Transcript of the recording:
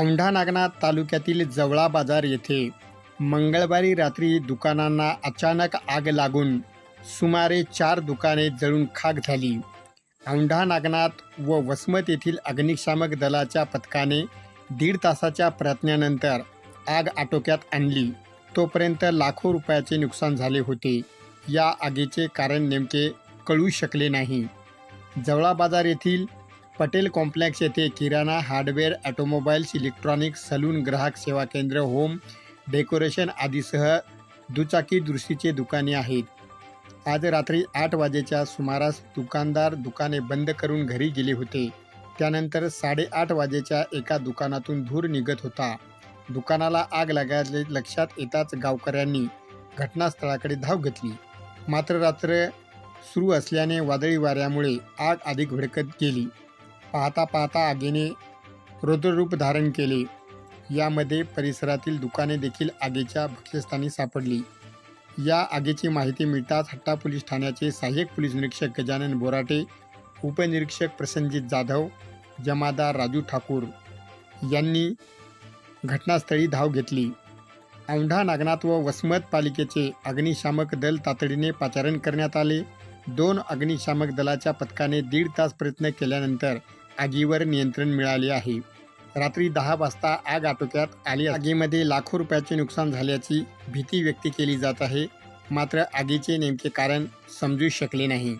औंढा नागनाथ तालुक्यातील जवळा बाजार येथे मंगळवारी रात्री दुकानांना अचानक आग लागून सुमारे चार दुकाने जळून खाक झाली. औंढा नागनाथ व वसमत येथील अग्निशामक दलाच्या पथकाने दीड तासाच्या प्रयत्नानंतर आग आटोक्यात आणली. तोपर्यंत लाखो रुपयाचे नुकसान झाले होते. या आगीचे कारण नेमके कळू शकले नाही. जवळा बाजार येथील पटेल कॉम्प्लेक्स येथे किराणा हार्डवेअर ऑटोमोबाईल्स इलेक्ट्रॉनिक्स सलून ग्राहक सेवा केंद्र होम डेकोरेशन आदीसह दुचाकी दुरुस्तीचे दुकाने आहेत. आज रात्री आठ वाजेच्या सुमारास दुकानदार दुकाने बंद करून घरी गेले होते. त्यानंतर साडेआठ वाजेच्या एका दुकानातून धूर निघत होता. दुकानाला आग लागल्याचे लक्षात येताच गावकऱ्यांनी घटनास्थळाकडे धाव घेतली. मात्र रात्र सुरू असल्याने वादळी वाऱ्यामुळे आग अधिक भडकत गेली. पाहता पाहता आगीने रुद्ररूप धारण केले. यामध्ये परिसरातील दुकाने देखील आगीच्या भक्ष्यस्थानी सापडली. या आगीची माहिती मिळताच हट्टा पोलीस ठाण्याचे सहाय्यक पोलीस निरीक्षक गजानन बोराटे उपनिरीक्षक प्रसन्नजित जाधव जमादार राजू ठाकूर यांनी घटनास्थळी धाव घेतली. औंढा नागनाथ व वसमत पालिकेचे अग्निशामक दल तातडीने पाचारण करण्यात आले. दोन अग्निशामक दलाच्या पथकाने दीड तास प्रयत्न केल्यानंतर आगीवर नियंत्रण मिळाले आहे. रात्री दहा वाजता आग आटोक्यात आली आगीमध्ये लाखो रुपयाचे नुकसान झाल्याची भीती व्यक्त केली जात आहे. मात्र आगीचे नेमके कारण समजू शकले नाही.